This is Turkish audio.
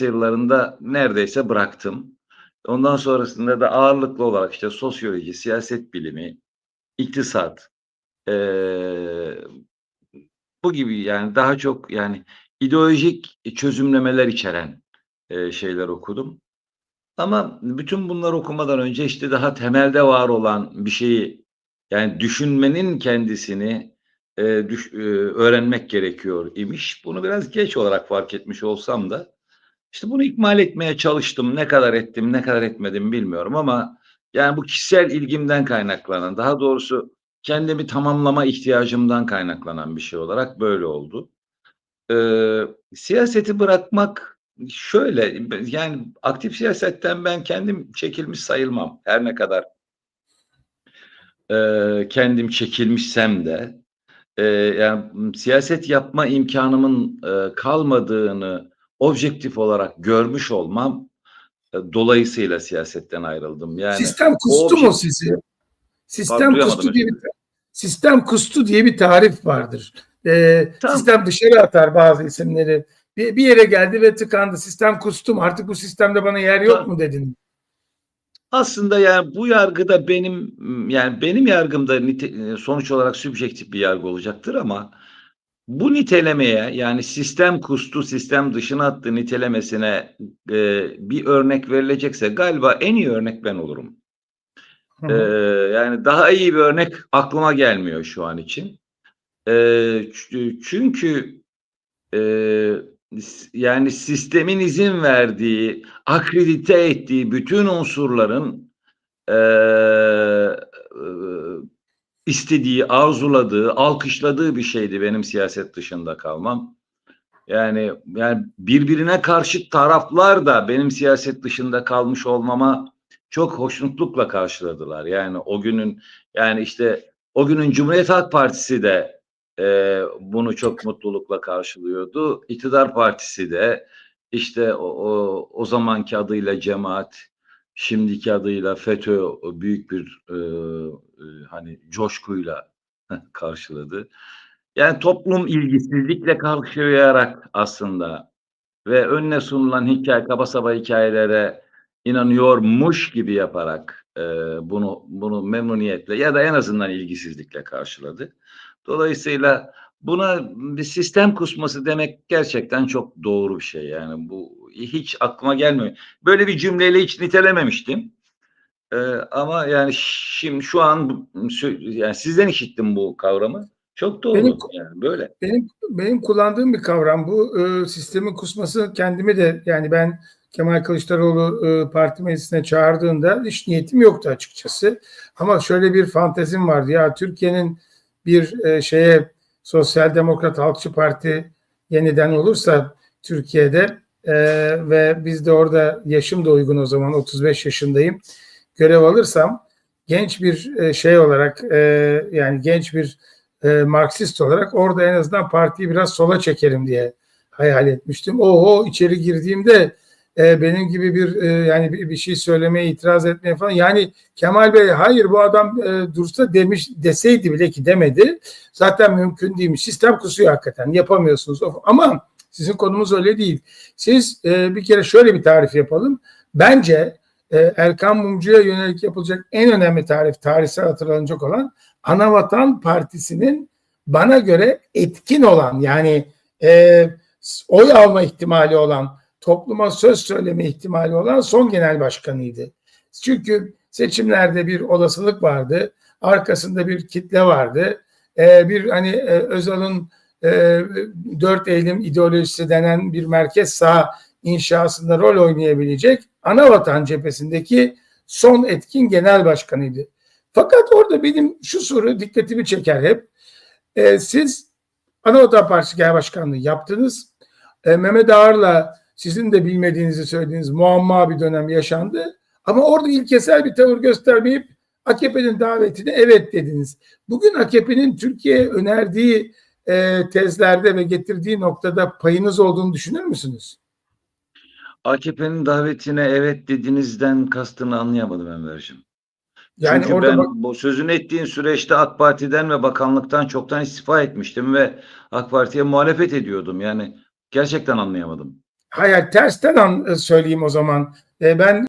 üniversite yıllarında neredeyse bıraktım. Ondan sonrasında da ağırlıklı olarak işte sosyoloji, siyaset bilimi, iktisat, eee, bu gibi yani daha çok yani ideolojik çözümlemeler içeren eee, şeyler okudum. Ama bütün bunları okumadan önce işte daha temelde var olan bir şeyi yani düşünmenin kendisini eee, düş- eee, öğrenmek gerekiyor imiş. Bunu biraz geç olarak fark etmiş olsam da işte bunu ikmal etmeye çalıştım. Ne kadar ettim, ne kadar etmedim bilmiyorum ama yani bu kişisel ilgimden kaynaklanan, daha doğrusu kendimi tamamlama ihtiyacımdan kaynaklanan bir şey olarak böyle oldu. Ee, siyaseti bırakmak şöyle, yani aktif siyasetten ben kendim çekilmiş sayılmam. Her ne kadar e, kendim çekilmişsem de e, yani siyaset yapma imkanımın e, kalmadığını objektif olarak görmüş olmam e, dolayısıyla siyasetten ayrıldım. Yani Sistem kustu o mu sizi? Sistem duyamadım kustu diye bir, sistem kustu diye bir tarif vardır. Ee, Tamam. Sistem dışarı atar bazı isimleri. Bir, bir yere geldi ve tıkandı. Sistem kustum. Artık bu sistemde bana yer yok Tamam. mu dedin? Aslında yani bu yargıda benim yani benim yargımda nite- sonuç olarak sübjektif bir yargı olacaktır ama bu nitelemeye yani sistem kustu sistem dışına attı nitelemesine e, bir örnek verilecekse galiba en iyi örnek ben olurum. Hı hı. yani daha iyi bir örnek aklıma gelmiyor şu an için. Ç- çünkü e, yani sistemin izin verdiği, akredite ettiği bütün unsurların e, e, istediği, arzuladığı, alkışladığı bir şeydi benim siyaset dışında kalmam. Yani yani birbirine karşı taraflar da benim siyaset dışında kalmış olmama çok hoşnutlukla karşıladılar. Yani o günün yani işte o günün Cumhuriyet Halk Partisi de e, bunu çok mutlulukla karşılıyordu. İktidar Partisi de işte o, o, o zamanki adıyla cemaat, şimdiki adıyla FETÖ büyük bir e, e, hani coşkuyla karşıladı. Yani toplum ilgisizlikle karşılayarak aslında ve önüne sunulan hikaye, kaba saba hikayelere inanıyormuş gibi yaparak e, bunu bunu memnuniyetle ya da en azından ilgisizlikle karşıladı. Dolayısıyla buna bir sistem kusması demek gerçekten çok doğru bir şey. Yani bu hiç aklıma gelmiyor. Böyle bir cümleyle hiç nitelememiştim. E, ama yani şimdi şu an yani sizden işittim bu kavramı. Çok doğru. Benim- yani böyle. Benim benim kullandığım bir kavram bu. Ee, sistemin kusması kendimi de yani ben Kemal Kılıçdaroğlu e, parti meclisine çağırdığında hiç niyetim yoktu açıkçası. Ama şöyle bir fantezim vardı. Ya Türkiye'nin bir e, şeye Sosyal Demokrat Halkçı Parti yeniden olursa Türkiye'de e, ve biz de orada yaşım da uygun o zaman 35 yaşındayım. Görev alırsam genç bir e, şey olarak e, yani genç bir e, Marksist olarak orada en azından partiyi biraz sola çekerim diye hayal etmiştim. Oho içeri girdiğimde e, benim gibi bir e, yani bir, bir şey söylemeye itiraz etmeye falan yani Kemal Bey hayır bu adam e, dursa demiş deseydi bile ki demedi. Zaten mümkün değilmiş. Sistem kusuyor hakikaten. Yapamıyorsunuz. Ama sizin konumuz öyle değil. Siz e, bir kere şöyle bir tarif yapalım. Bence e, Erkan Mumcu'ya yönelik yapılacak en önemli tarif tarihsel hatırlanacak olan Anavatan Partisi'nin bana göre etkin olan yani e, oy alma ihtimali olan topluma söz söyleme ihtimali olan son genel başkanıydı. Çünkü seçimlerde bir olasılık vardı. Arkasında bir kitle vardı. E, bir hani e, Özal'ın e, dört Eylül ideolojisi denen bir merkez sağ inşasında rol oynayabilecek Anavatan cephesindeki son etkin genel başkanıydı. Fakat orada benim şu soru dikkatimi çeker hep. E, siz Anavatan Partisi Genel Başkanlığı yaptınız. E, Mehmet Ağar'la sizin de bilmediğinizi söylediğiniz muamma bir dönem yaşandı. Ama orada ilkesel bir tavır göstermeyip AKP'nin davetine evet dediniz. Bugün AKP'nin Türkiye'ye önerdiği e, tezlerde ve getirdiği noktada payınız olduğunu düşünür müsünüz? AKP'nin davetine evet dediğinizden kastını anlayamadım Enver'cim. Yani Çünkü orada ben bak- bu sözünü ettiğin süreçte AK Parti'den ve bakanlıktan çoktan istifa etmiştim ve AK Parti'ye muhalefet ediyordum. Yani gerçekten anlayamadım. Hayır tersten an, söyleyeyim o zaman. E, ben